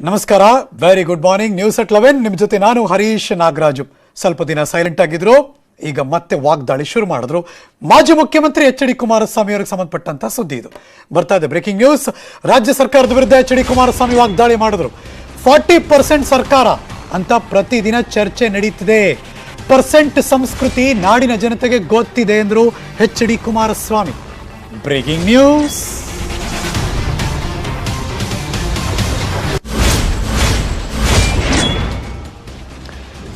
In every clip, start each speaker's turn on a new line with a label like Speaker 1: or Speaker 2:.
Speaker 1: ನಮಸ್ಕಾರ. Very good morning news at eleven ನಿಮ್ಮ ಜೊತೆ ನಾನು ಹರೀಶ್ ನಾಗರಾಜು. ಸ್ವಲ್ಪ ದಿನ ಸೈಲೆಂಟ್ ಆಗಿದ್ರು. ಈಗ ಮತ್ತೆ ವಾಗ್ದಾಳಿ ಶುರು ಮಾಡಿದ್ರು. ಮಾಜಿ ಮುಖ್ಯಮಂತ್ರಿ ಎಚ್ ಡಿ ಕುಮಾರಸ್ವಾಮಿ ಅವರಿಗೆ ಸಂಬಂಧಪಟ್ಟಂತ ಸುದ್ದಿ ಇದು. ಬರ್ತಾ ಇದೆ ಬ್ರೇಕಿಂಗ್ ನ್ಯೂಸ್ ರಾಜ್ಯ ಸರ್ಕಾರದ ವಿರುದ್ಧ ಎಚ್ ಡಿ ಕುಮಾರಸ್ವಾಮಿ ವಾಗ್ದಾಳಿ ಮಾಡಿದ್ರು. ಫಾರ್ಟಿ ಪರ್ಸೆಂಟ್ ಸರ್ಕಾರ ಅಂತ ಪ್ರತಿದಿನ ಚರ್ಚೆ ನಡೀತಿದೆ. ಪರ್ಸೆಂಟ್ ಸಂಸ್ಕೃತಿ ನಾಡಿನ ಜನತೆಗೆ ಗೊತ್ತಿದೆ ಎಂದರು H D Kumaraswamy. Breaking news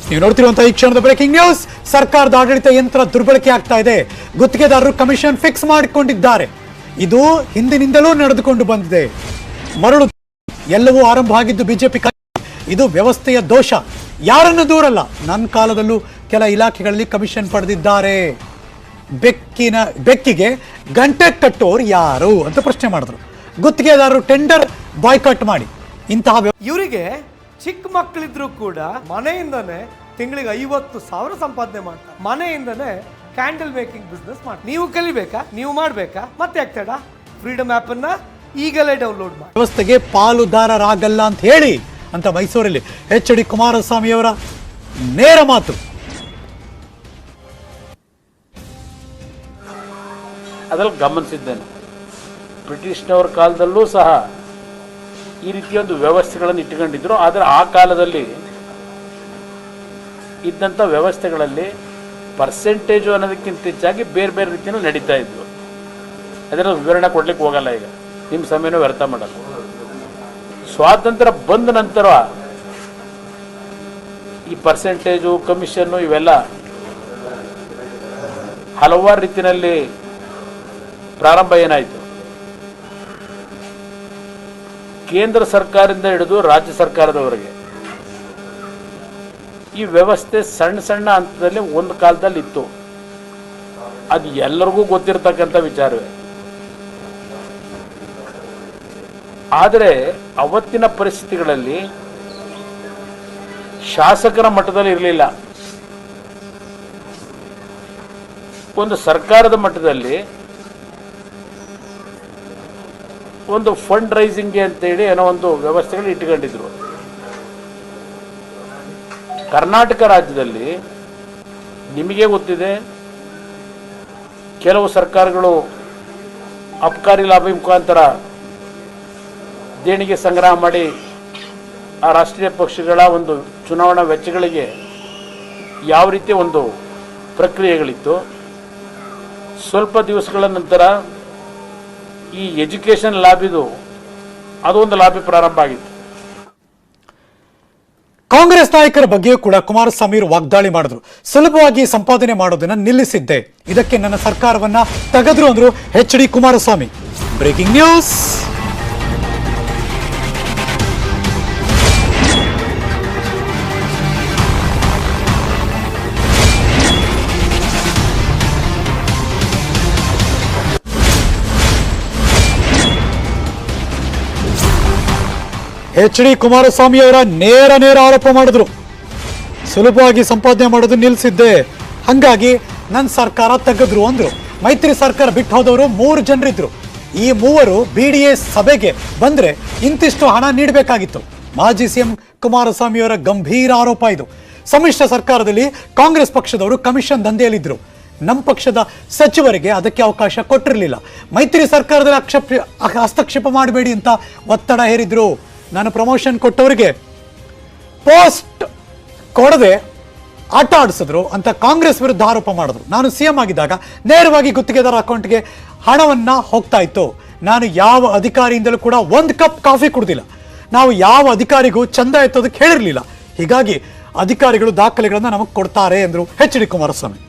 Speaker 1: ನೀವು ನೋಡ್ತಿರುವಂತಹ ಈ ಕ್ಷಣದ ಬ್ರೇಕಿಂಗ್ ನ್ಯೂಸ್ ಸರ್ಕಾರದ ಆಡಳಿತ ಯಂತ್ರ ದುರ್ಬಳಕೆ ಆಗ್ತಾ ಇದೆ. ಗುತ್ತಿಗೆದಾರರು ಕಮಿಷನ್ ಫಿಕ್ಸ್ ಮಾಡಿಕೊಂಡಿದ್ದಾರೆ. ಇದು ಹಿಂದಿನಿಂದಲೂ ನಡೆದುಕೊಂಡು ಬಂದಿದೆ. ಮರಳು ಎಲ್ಲವೂ ಆರಂಭ ಆಗಿದ್ದು ಬಿಜೆಪಿ ಇದು ವ್ಯವಸ್ಥೆಯ ದೋಷ. ಯಾರನ್ನು ದೂರಲ್ಲ? ನನ್ನ ಕಾಲದಲ್ಲೂ ಕೆಲ ಇಲಾಖೆಗಳಲ್ಲಿ ಕಮಿಷನ್ ಪಡೆದಿದ್ದಾರೆ. ಬೆಕ್ಕಿನ, ಬೆಕ್ಕಿಗೆ ಗಂಟೆ ಕಟ್ಟೋರು ಯಾರು ಅಂತ ಪ್ರಶ್ನೆ ಮಾಡಿದ್ರು. ಗುತ್ತಿಗೆದಾರರು ಟೆಂಡರ್ ಬಾಯ್ಕಾಟ್ ಮಾಡಿ. ಇಂತಹ
Speaker 2: ಇವರಿಗೆ ಚಿಕ್ಕ ಮಕ್ಕಳಿದ್ರು ಕೂಡ ಮನೆಯಿಂದನೇ ತಿಂಗಳಿಗೆ ಐವತ್ತು ಸಾವಿರ ಸಂಪಾದನೆ ಮಾಡ್ತಾರೆ. ಮನೆಯಿಂದನೇ ಕ್ಯಾಂಡಲ್ ಮೇಕಿಂಗ್ ಬಿಸ್ನೆಸ್ ಮಾಡಿ ನೀವು ಕಲಿಬೇಕಾ? ನೀವು ಮಾಡಬೇಕಾ? ಮತ್ತೆ ಆಗ್ತೇಡ ಫ್ರೀಡಮ್ ಆಪ್ ಅನ್ನ ಈಗಲೇ ಡೌನ್ಲೋಡ್ ಮಾಡಿ.
Speaker 1: ವ್ಯವಸ್ಥೆಗೆ ಪಾಲುದಾರರಾಗಲ್ಲ ಅಂತ ಹೇಳಿ ಅಂತ ಮೈಸೂರಲ್ಲಿ ಎಚ್ ಡಿ ಕುಮಾರಸ್ವಾಮಿ ಅವರ ನೇರ ಮಾತು.
Speaker 3: ಅದ್ರಲ್ಲಿ ಗಮನಿಸಿದ್ದೇನೆ. ಬ್ರಿಟಿಷ್ನವ್ರ ಕಾಲದಲ್ಲೂ ಸಹ ಈ ರೀತಿಯೊಂದು ವ್ಯವಸ್ಥೆಗಳನ್ನು ಇಟ್ಕೊಂಡಿದ್ರು ಆದರೆ ಆ ಕಾಲದಲ್ಲಿ ಇದ್ದಂಥ ವ್ಯವಸ್ಥೆಗಳಲ್ಲಿ ಪರ್ಸೆಂಟೇಜು ಅನ್ನೋದಕ್ಕಿಂತ ಹೆಚ್ಚಾಗಿ ಬೇರೆ ಬೇರೆ ರೀತಿಯೂ ನಡೀತಾ ಇದ್ವು. ಅದರ ವಿವರಣೆ ಕೊಡ್ಲಿಕ್ಕೆ ಹೋಗಲ್ಲ ಈಗ. ನಿಮ್ಮ ಸಮಯನೂ ವ್ಯರ್ಥ ಮಾಡಲ್ಲ. ಸ್ವಾತಂತ್ರ್ಯ ಬಂದ ನಂತರ ಈ ಪರ್ಸೆಂಟೇಜು ಕಮಿಷನ್ನು ಇವೆಲ್ಲ ಹಲವಾರು ರೀತಿಯಲ್ಲಿ ಪ್ರಾರಂಭ ಏನಾಯಿತು? ಕೇಂದ್ರ ಸರ್ಕಾರದಿಂದ ಹಿಡಿದು ರಾಜ್ಯ ಸರ್ಕಾರದವರೆಗೆ. ಈ ವ್ಯವಸ್ಥೆ ಸಣ್ಣ ಸಣ್ಣ ಹಂತದಲ್ಲಿ ಒಂದು ಕಾಲದಲ್ಲಿ ಇತ್ತು. ಅದು ಎಲ್ಲರಿಗೂ ಗೊತ್ತಿರತಕ್ಕಂಥ ವಿಚಾರವೇ. ಆದರೆ ಅವತ್ತಿನ ಪರಿಸ್ಥಿತಿಗಳಲ್ಲಿ ಶಾಸಕರ ಮಟ್ಟದಲ್ಲಿ ಇರಲಿಲ್ಲ. ಒಂದು ಸರ್ಕಾರದ ಮಟ್ಟದಲ್ಲಿ ಒಂದು ಫಂಡ್ ರೈಸಿಂಗ್ಗೆ ಅಂತೇಳಿ ಏನೋ ಒಂದು ವ್ಯವಸ್ಥೆಗಳು ಇಟ್ಕೊಂಡಿದ್ರು ಕರ್ನಾಟಕ ರಾಜ್ಯದಲ್ಲಿ ನಿಮಗೆ ಗೊತ್ತಿದೆ, ಕೆಲವು ಸರ್ಕಾರಗಳು ಅಬ್ಕಾರಿ ಲಾಭ ಮುಖಾಂತರ ದೇಣಿಗೆ ಸಂಗ್ರಹ ಮಾಡಿ ಆ ರಾಷ್ಟ್ರೀಯ ಪಕ್ಷಗಳ ಒಂದು ಚುನಾವಣಾ ವೆಚ್ಚಗಳಿಗೆ ಯಾವ ರೀತಿಯ ಒಂದು ಪ್ರಕ್ರಿಯೆಗಳಿತ್ತು, ಸ್ವಲ್ಪ ದಿವಸಗಳ ನಂತರ ಈ ಎಜುಕೇಷನ್ ಲಾಬಿದು ಅದೊಂದು ಲಾಬಿ ಪ್ರಾರಂಭ ಆಗಿತ್ತು.
Speaker 1: ಕಾಂಗ್ರೆಸ್ ನಾಯಕರ ಬಗ್ಗೆಯೂ ಕೂಡ ಕುಮಾರಸ್ವಾಮಿ ವಾಗ್ದಾಳಿ ಮಾಡಿದ್ರು. ಸುಲಭವಾಗಿ ಸಂಪಾದನೆ ಮಾಡೋದನ್ನ ನಿಲ್ಲಿಸಿದ್ದೆ. ಇದಕ್ಕೆ ನನ್ನ ಸರ್ಕಾರವನ್ನ ತೆಗೆದ್ರು ಅಂದ್ರು H D Kumaraswamy. Breaking news H D Kumaraswamy ಅವರ ನೇರ ನೇರ ಆರೋಪ ಮಾಡಿದ್ರು. ಸುಲಭವಾಗಿ ಸಂಪಾದನೆ ಮಾಡೋದು ನಿಲ್ಲಿಸಿದ್ದೆ ಹಂಗಾಗಿ ನನ್ನ ಸರ್ಕಾರ ತೆಗೆದ್ರು ಅಂದ್ರು. ಮೈತ್ರಿ ಸರ್ಕಾರ ಬಿಟ್ಟು ಹೋದವರು ಮೂರು ಜನರಿದ್ರು. ಈ ಮೂವರು ಬಿ ಡಿ ಎ ಸಭೆಗೆ ಬಂದ್ರೆ ಇಂತಿಷ್ಟು ಹಣ ನೀಡಬೇಕಾಗಿತ್ತು. ಮಾಜಿ ಸಿಎಂ ಕುಮಾರಸ್ವಾಮಿ ಅವರ ಗಂಭೀರ ಆರೋಪ ಇದು. ಸಮ್ಮಿಶ್ರ ಸರ್ಕಾರದಲ್ಲಿ ಕಾಂಗ್ರೆಸ್ ಪಕ್ಷದವರು ಕಮಿಷನ್ ದಂಧೆಯಲ್ಲಿದ್ದರು ನಮ್ಮ ಪಕ್ಷದ ಸಚಿವರಿಗೆ ಅದಕ್ಕೆ ಅವಕಾಶ ಕೊಟ್ಟಿರಲಿಲ್ಲ. ಮೈತ್ರಿ ಸರ್ಕಾರದಲ್ಲಿ ಆಕ್ಷೇಪ ಹಸ್ತಕ್ಷೇಪ ಮಾಡಬೇಡಿ ಅಂತ ಒತ್ತಡ ಹೇರಿದ್ರು. ನಾನು ಪ್ರಮೋಷನ್ ಕೊಟ್ಟವರಿಗೆ ಪೋಸ್ಟ್ ಕೊಡದೆ ಆಟ ಆಡಿಸಿದ್ರು ಅಂತ ಕಾಂಗ್ರೆಸ್ ವಿರುದ್ಧ ಆರೋಪ ಮಾಡಿದ್ರು. ನಾನು ಸಿ ಎಂ ಆಗಿದ್ದಾಗ ನೇರವಾಗಿ ಗುತ್ತಿಗೆದಾರ ಅಕೌಂಟ್ಗೆ ಹಣವನ್ನು ಹೋಗ್ತಾ ಇತ್ತು. ನಾನು ಯಾವ ಅಧಿಕಾರಿಯಿಂದಲೂ ಕೂಡ ಒಂದು ಕಪ್ ಕಾಫಿ ಕುಡ್ದಿಲ್ಲ. ನಾವು ಯಾವ ಅಧಿಕಾರಿಗೂ ಚಂದ ಎತ್ತೋದಕ್ಕೆ ಹೇಳಿರಲಿಲ್ಲ. ಹೀಗಾಗಿ ಅಧಿಕಾರಿಗಳು ದಾಖಲೆಗಳನ್ನು ನಮಗೆ ಕೊಡ್ತಾರೆ ಎಂದರು ಎಚ್ ಡಿ ಕುಮಾರಸ್ವಾಮಿ.